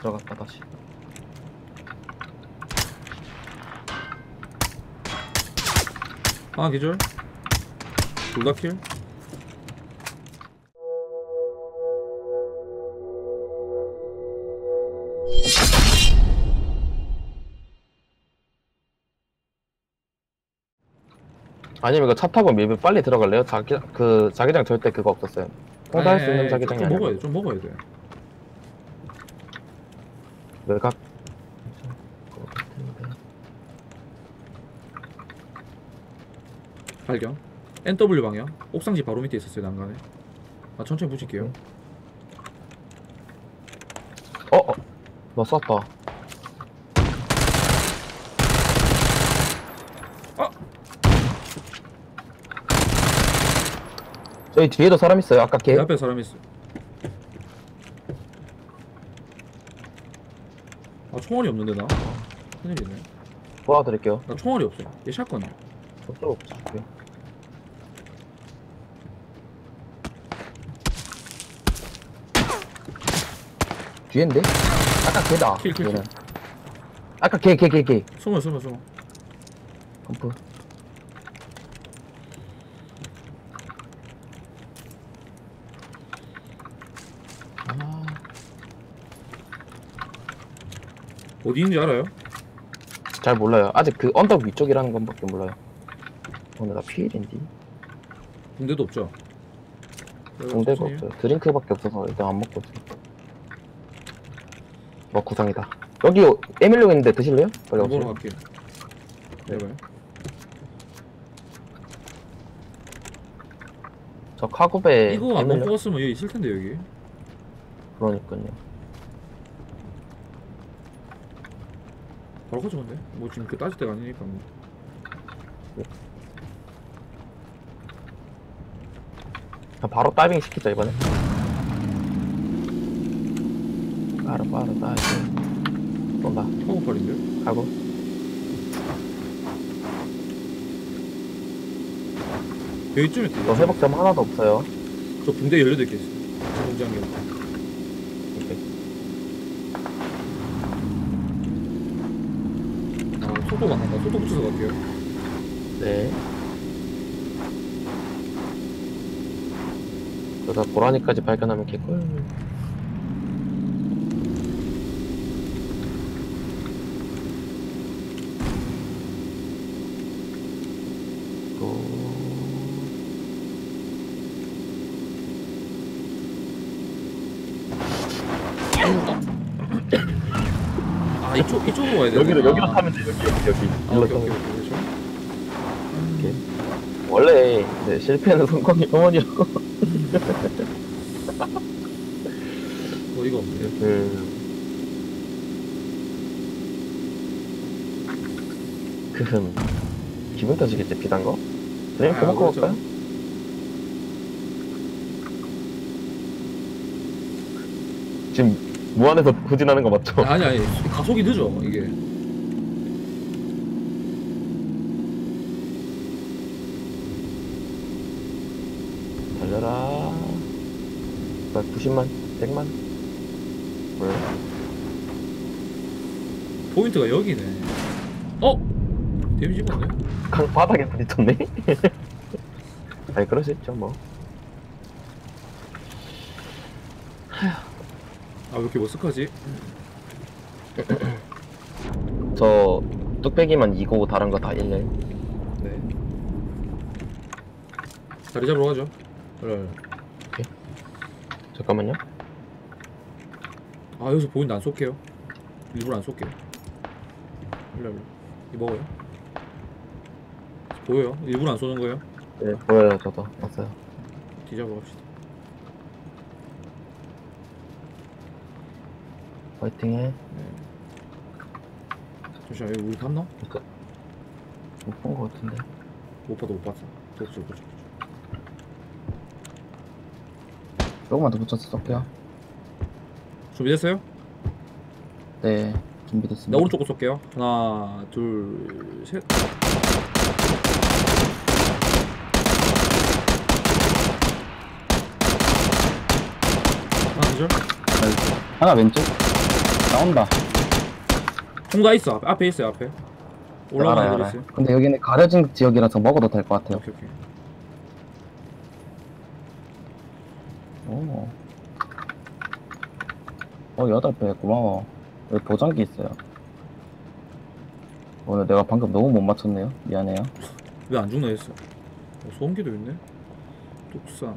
들어갔다 다시. 하나 기절? 둘 다 킬? 아니면 이거 차 타고 밀면 빨리 들어갈래요? 자기 그 자기장 절대 그거 없었어요. 홍사할 수 있는 자기장이 좀 아니고 먹어야. 돼 좀 먹어야 돼 외곽? 발견. NW 방향. 옥상지 바로 밑에 있었어요 난간에. 아 천천히 붙일게요. 어? 어? 너 쐈다. 어? 저희 뒤에도 사람 있어요 아까 걔? 내 앞에 사람 있어 총알이 없는데 나? 큰일이네. 도와드릴게요. 나 총알이 없어. 얘 샷건이야 저쪽 없을게요 뒤엔데? 아까 걔다 킬, 킬, 걔는. 아까 걔 걔 걔 걔. 숨어 숨어 숨어. 컴프 어디 있는지 알아요? 잘 몰라요. 아직 그 언덕 위쪽이라는 건밖에 몰라요. 오늘 나 피해인디 군대도 없죠? 공대가 천천히. 없어요. 드링크밖에 없어서 일단 안 먹고 있어요. 뭐 구상이다. 여기 에밀룡 있는데 드실래요? 빨리 먹으러 오세요. 갈게요 네. 내가요? 저 카구베 이거 안 먹고 갔으면 여기 있을 텐데 여기 그러니까요. 바로 가져간대 뭐 지금 그 따질 때가 아니니까 뭐 자, 바로 다이빙 시키자 이번에. 바로 바로 다이빙. 쏜다. 카고팔인데? 가고. 여기쯤에 저 회복점 하나도 없어요. 저 붕대 18개 있어 공장경 이렇게. 아 속도가 안 난다 속도 붙여서 갈게요 네. 그러다 보라니까지 발견하면 개꿀. 또 아 이쪽, 이쪽으로 와야 돼 여기로 여기로 타면 돼 여기 여기 여기. 아 일로 그렇죠 돼. 원래 네, 실패는 성공이 어머니라고. 어이가 없네 음. 그흠 기분 터지겠지 비단 거? 그냥 아, 그만 그렇죠. 먹을까요? 지금 무안에서 후진하는 거 맞죠? 아니 아니 가속이 늦어 이게 달려라 90만 100만 왜? 포인트가 여기네 어? 데미지 받네 강 바닥에 부딪혔네? 아니 그럴 수 있죠 뭐 왜 이렇게 머쓱하지? 저 뚝배기만 2고 다른 거 다 1년 네. 자리 잡으러 가죠. 그래 잠깐만요. 아 여기서 보인다 안 쏠게요. 일부러 안 쏠게요. 일로 일로 이 먹어요. 보여요? 일부러 안 쏘는 거예요? 네 보여요. 저도. 봤어요. 뒤잡으러 갑시다 화이팅해. 잠시만 여기 우리 갔나? 못본 거 같은데. 못 봤다 못 봤어. 도착 도착 조금만 더 붙여서 쏠게요 준비됐어요? 네나 준비됐습니다. 오른쪽 거 쏠게요. 하나 둘 셋. 하나 둘 하나 왼쪽 나온다. 통다 있어 앞에, 앞에 있어요 앞에 올라가는 알아요, 애들 알아요. 있어요 근데 여기는 가려진 지역이라서 먹어도 될 것 같아요. 오케이 오케이 오. 어, 여덟 배 고마워. 여기 보정기 있어요. 오늘 내가 방금 너무 못 맞췄네요. 미안해요. 왜 안 죽나 했어 어, 소음기도 있네 뚝산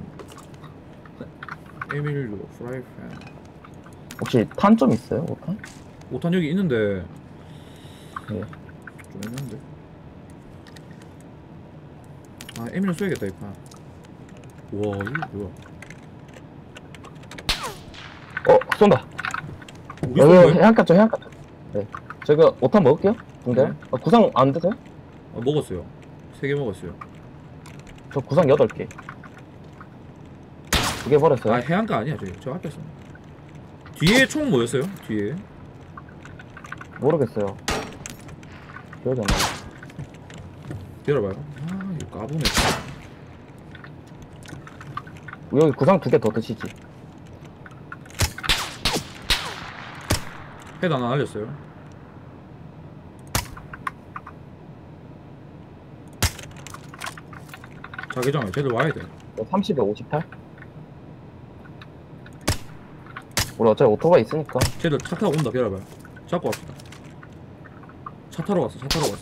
에밀루 프라이팬 혹시 탄 좀 있어요? 5탄? 5탄 여기 있는데 네. 좀 애매한데 아 에밀루 써야겠다 이판 와 이거 뭐야 어, 쏜다. 쏜 거야? 해안가 쪽, 해안가 쪽. 네. 제가 5탄 먹을게요. 근데 네. 아, 구상 안 드세요? 아, 먹었어요 세 개 먹었어요 저 구상 8개. 두 개 버렸어요. 아 해안가 아니야 저기 저 앞에서 뒤에 총 뭐였어요? 뒤에 모르겠어요. 기억이 안 나요. 열어봐요 아 이거 까부네 여기 구상 두 개 더 드시지. 헤드 하나 날렸어요 자기장에 쟤들 와야 돼 30에 58? 우리 어차피 오토바이 있으니까. 쟤들 차 타고 온다 기다려봐요. 잡고 갑시다. 차 타러 왔어 차 타러 왔어.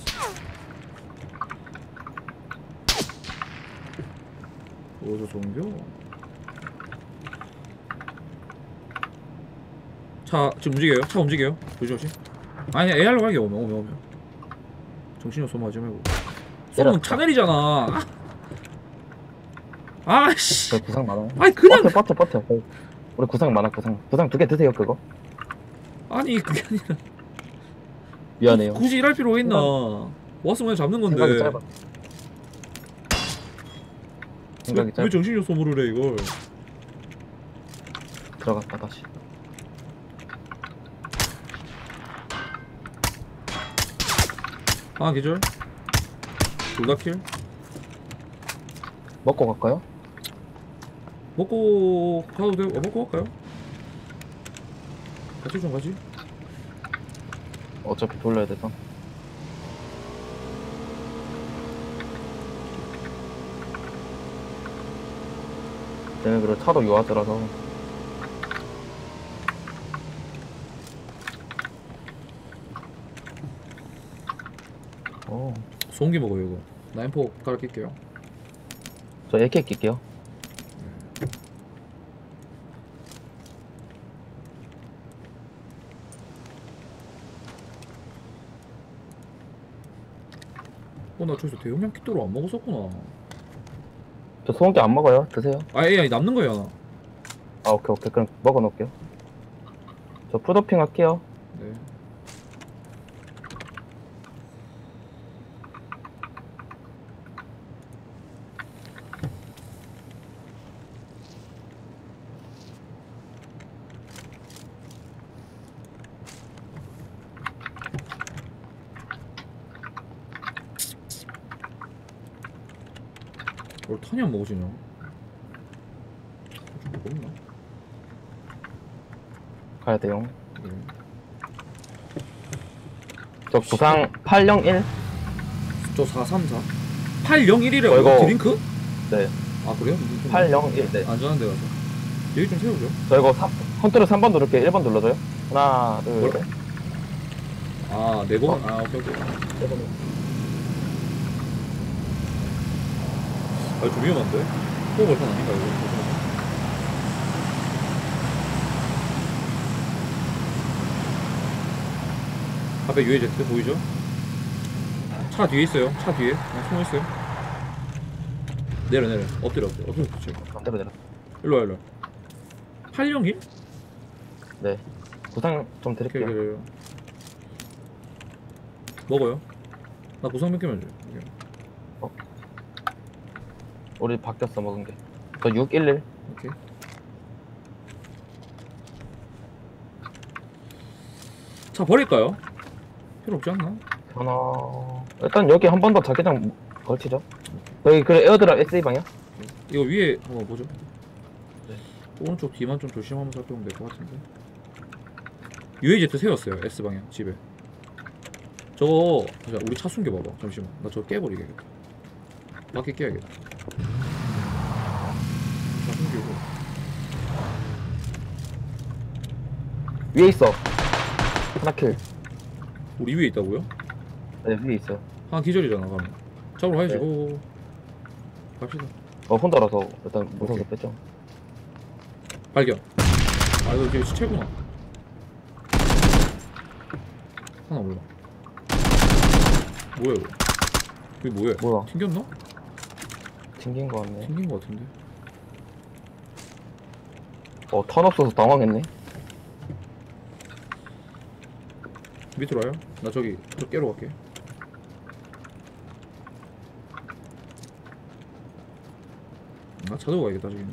오저 종교 차 지금 움직여요? 차 움직여요? 조심조심 아니 AR로 가게 오면 오면 오면. 정신이 소모하지 말고 쏘면. 차 내리잖아. 아. 아씨. 저 구상 많아요. 아니 그냥 버텨, 버텨, 버텨. 우리 구상 많아, 구상. 구상 두 개 드세요, 그거. 아니 그게 아니라 미안해요. 굳이 일할 필요가 있나 왔으면 그냥 잡는 생각이 건데 짧아. 생각이 왜, 짧아. 왜 정신력 소모를 해 이걸 들어갔다, 다시. 하나 계절 둘 다 킬 먹고 갈까요? 먹고 가도 돼? 어, 먹고 갈까요? 같이 좀 가지 어차피 돌려야 돼서. 얘네 그리고 차도 요하더라서. 오, 송기 먹어요 이거 나인포 깔아 낄게요 저 AK 낄게요. 어나 저기서 대용량 킷도로 안 먹었었구나 저 소고기 안 먹어요. 드세요. 아 AI 남는 거야 아, 오케이, 오케이. 그럼 먹어 놓을게요. 저 푸드핑 할게요. 네뭘 탄이 안 먹어지냐? 좀 먹었나? 가야 돼요. 네. 저 구상 801? 저 434? 801이라고 어, 이거- 드링크? 네. 아 그래요? 801. 네. 안전한 데 가서 여기 좀 세우죠 저 이거 3, 컨트롤 3번 누를게요. 1번 눌러줘요. 하나, 둘, 뭘? 셋. 아, 네 번? 아, 오케이, 오케이. 아, 좀 위험한데? 호흡을판 아닌가, 이거? 앞에 UAZ 보이죠? 차 뒤에 있어요. 차 뒤에. 그냥 숨어 있어요. 내려, 내려. 엎드려, 엎드려. 엎드려, 엎드려. 반대로 내려. 일로 와, 일로 와. 801? 네. 구상 좀 오케이, 드릴게요. 오케이, 오케이. 먹어요. 나 구상 몇 개만 줘. 오케이. 우리 바뀌었어, 먹은 게. 저 611. 오케이. 차 버릴까요? 필요 없지 않나? 하나. 일단 여기 한 번 더 자기장 걸치죠. 여기 그 에어드랍 SE 방향? 이거 위에 한번 보죠. 네. 오른쪽 뒤만 좀 조심하면서 살펴보면 될 것 같은데. UAZ 세웠어요 S 방향 집에 저거 자, 우리 차 숨겨봐봐 잠시만 나 저거 깨버리겠다 밖에 깨야겠다 위에 있어. 하나 킬. 우리 위에 있다고요? 네, 위에 있어요. 하나 기절이잖아 가면 잡으러 가야지 네. 고 갑시다 어, 혼자라서 일단 무서워서 뺐죠. 발견 아 이거 되게 시체구나 하나 올라 뭐야 이거 이게 뭐야 뭐야? 튕겼나? 튕긴 거 같네. 튕긴 거 같은데 어, 턴 없어서 당황했네. 밑으로 와요? 나 저기 저 깨러 갈게 나차 들고 가야겠다 저기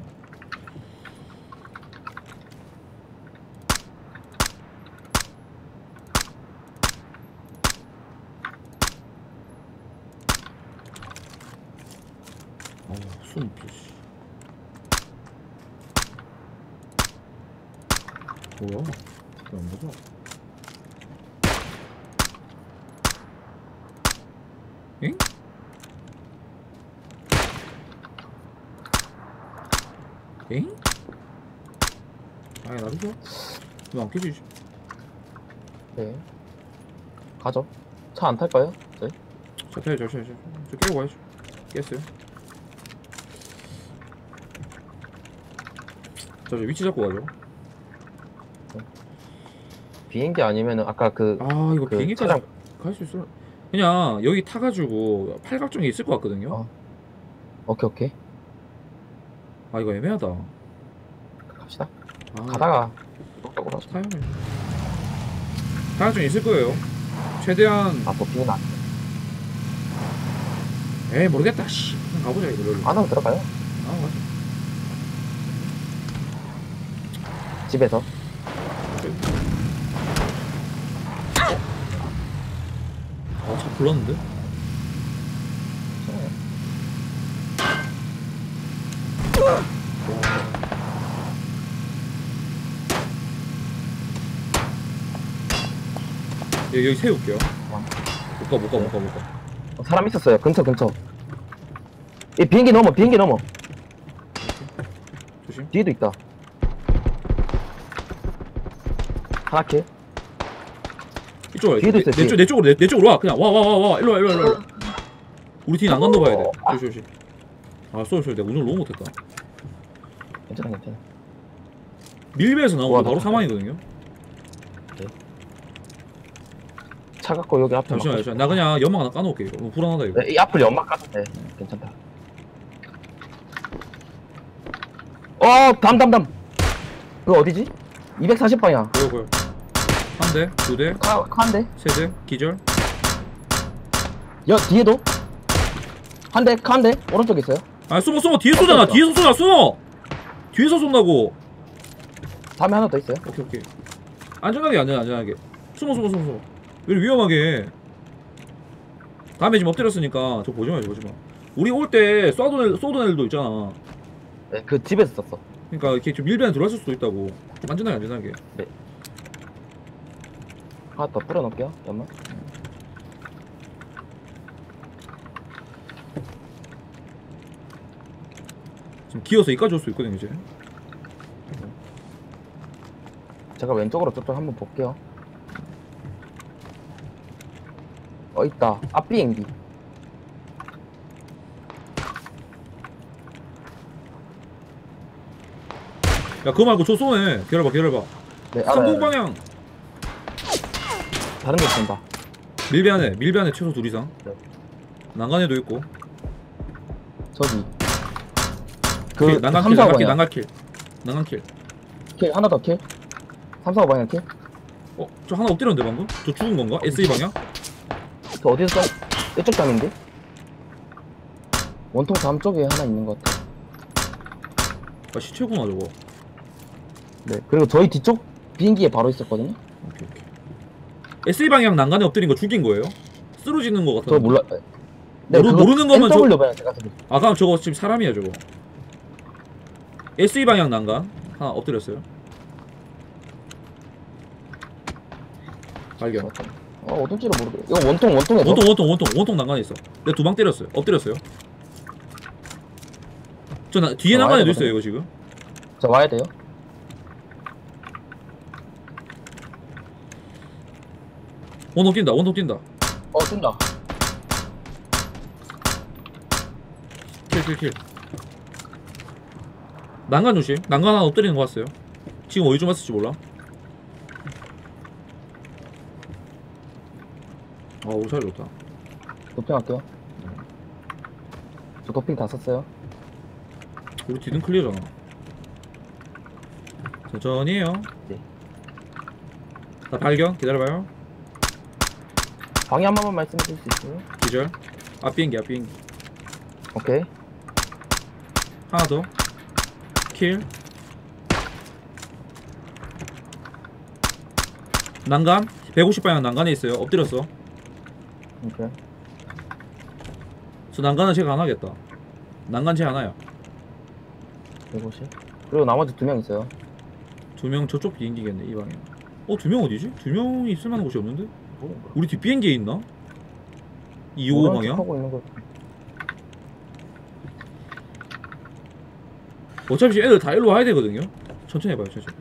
숨 씨. 뭐야? 왜안 맞아? 엥? 엥? 아이 나도 왜안 깨지? 네. 가죠. 차 안 탈까요? 네. 자 타요 저, 저, 저, 저 깨고 가야죠 깼어요 자, 저 위치 잡고 가죠 비행기 아니면은 아까 그, 아 이거 그 비행기까지 차량 갈 수 있어 그냥 여기 타가지고 팔각정에 있을 것 같거든요 어. 오케이 오케이 아 이거 애매하다 갑시다. 아, 가다가 똑똑으로 하죠. 타요 그냥. 팔각정에 있을 거예요 최대한 아 도핑은 안. 에이 모르겠다 씨 그냥 가보자 이거 를안 하면 들어가요. 아 맞아 집에서. 아차 불렀는데? 네. 여기, 여기 세울게요 어. 못가 못가 못가 못가 어, 사람 있었어요. 근처 근처. 이 비행기 넘어 비행기 넘어. 조심 뒤에도 있다. 하나 킬. 이쪽 와 뒤에도 내, 있어요, 내, 뒤에. 쪽, 내 쪽으로 내, 내 쪽으로 와 그냥 와 와 와 와 일로 와 일로 와 일로 와 우리 뒤는 안 간다 봐야 돼 어. 조심 조심 아 쏘리 쏘리 내가 운전을 너무 못했다 괜찮아 괜찮아. 밀배에서 나오고 와, 바로 나- 사망이거든요 차 갖고 여기 앞에. 잠시만요 막고 잠시만. 나 그냥 연막 하나 까놓을게 이거 너무 불안하다 이거 네, 이 앞을 연막 까도 돼. 괜찮다. 어, 담, 담, 담. 그거 어디지? 240방향. 보여 보여 한 대 두대 카, 카인데? 세대 기절. 여, 뒤에도? 한 대, 카인데? 오른쪽에 있어요? 아 숨어 숨어 뒤에 쏘잖아. 뒤에서 쏘잖아. 숨어 뒤에서 쏜다고. 다음에 하나 더 있어요? 오케이 오케이. 안전하게 안전 안전하게. 숨어 숨어 숨어 숨어 왜 이렇게 위험하게. 다음에 지금 엎드렸으니까 저 보지 마 보지 마. 우리 올때애 쏘던 애들도 있잖아. 네, 그 집에서 썼어. 그러니까 이렇게 좀 밀배에 들어왔을 수도 있다고. 좀 안전하게 안전하게 하나 더 뿌려놓을게요, 연막. 지금 기어서 이까지 올 수 있거든 이제 제가 왼쪽으로 저쪽 한번 볼게요. 어, 있다. 앞 비행기. 야 그거 말고 저 쏘네 기다려봐 기다려봐 네, 알아요. 방향 다른 데 쏜다. 밀배 안에 밀배 안에 최소 둘 이상 네. 난간에도 있고 저기. 그 그, 난간킬 3, 4, 난간킬. 난간킬 난간킬 킬, 하나 더 킬. 3, 4, 방향 킬. 어? 저 하나 엎드렸는데 방금? 저 죽은 건가? SE 방향? 그 어디서 쏜? 이쪽 담인데? 원통 다음 쪽에 하나 있는 것 같아. 아 시체구나 저거 네. 그리고 저희 뒤쪽 비행기에 바로 있었거든요. 오케이 오케이 SE 방향 난간에 엎드린 거 죽인 거예요? 쓰러지는 거저 같았는데 몰라. 네, 모르- 모르는 거면 저- 방향 제가. 아 그럼 저거 지금 사람이야 저거 SE 방향 난간 하나 엎드렸어요 발견. 어 어딘지를 모르겠어 이거 원통 원통에서 원통 원통 원통 원통 난간에 있어. 내가 두 방 때렸어요. 엎드렸어요. 저 나, 뒤에 어, 난간에도 있어요 이거 지금. 저 와야 돼요 원통 뛴다. 원통 뛴다. 어 뛴다 킬킬킬. 난간 조심. 난간 하나 엎드리는 거 같어요. 지금 어디 좀 왔을지 몰라. 아 오살 좋다. 도핑 할게요 저 도핑 다 썼어요 우리 뒤는 클리어잖아. 천천히 해요. 네. 나 발견. 기다려봐요. 방해 한 번만 말씀해 주실 수 있어요? 기절. 앞 비행기 앞 비행기. 오케이 하나 더. 킬. 난간. 150방향 난간에 있어요. 엎드렸어. 오케이 저 난간은 제가 안 하겠다. 난간 제 하나야. 150 그리고 나머지 두 명 있어요 두 명 저쪽 비행기겠네 이 방향. 어두 명 어디지? 두 명이 있을 만한 곳이 없는데? 뭐, 우리 뒷 비행기에 있나? 255 뭐라는 방향? 척하고 있는 거 어차피 애들 다 일로 와야 되거든요. 천천히 해봐요, 천천히.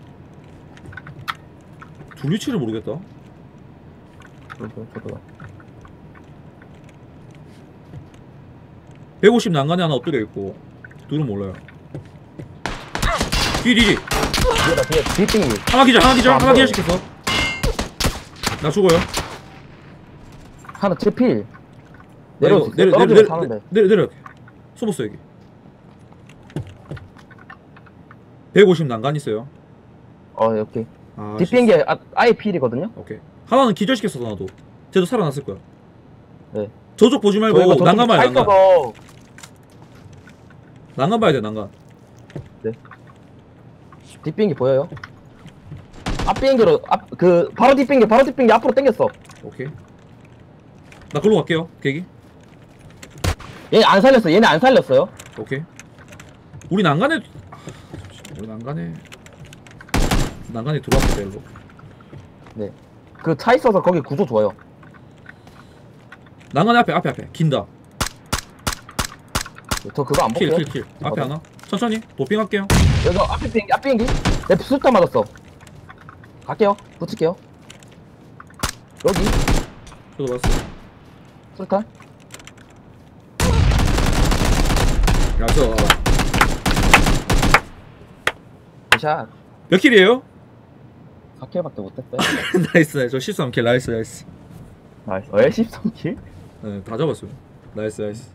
둘 위치를 모르겠다. 저도 저도 150 난간에 하나 엎드려 있고 둘은 몰라요. 뒤, 뒤, 뒤. 뒤에다 뒤에 뒷빙이 하나 기절, 하나 기절, 안 하나 보여. 기절 시켰어. 나 죽어요. 하나 트필 나 내려 내려, 내려, 내려, 내려, 내려. 숨었어, 여기. 150 난간 있어요. 어 오케이 아, 뒷비행기 아, 아예 필이거든요 오케이. 하나는 기절시켰어, 나도. 쟤도 살아났을 거야. 네. 저쪽 보지 말고 난간 차 난간. 난간 봐야 돼, 난간. 뒷비행기 보여요? 앞비행기로 앞 그 바로 뒷비행기 바로 뒷비행기 앞으로 당겼어 오케이. 나 글로 갈게요, 계기. 얘네 안 살렸어 얘네 안 살렸어요 오케이. 우리 난간에 아. 우리 난간에 난간에 들어왔을 때 일로. 그차 있어서 거기 구조 좋아요 난간에 앞에 앞에 앞에 긴다. 저 그거 안 킬 볼게요 킬 킬. 앞에 어디? 하나. 천천히 도핑할게요. 여기 앞에 비행기 앞 비행기 내 수류탄 맞았어 갈게요 붙일게요 여기 저도 봤어. 수류탄 야서 샷몇 킬이에요? 4킬밖에 못했어요 나이스. 저 실수하면 킬 나이스 나이스. 나이스 어 13킬? 네, 다 잡았어요. 나이스 나이스.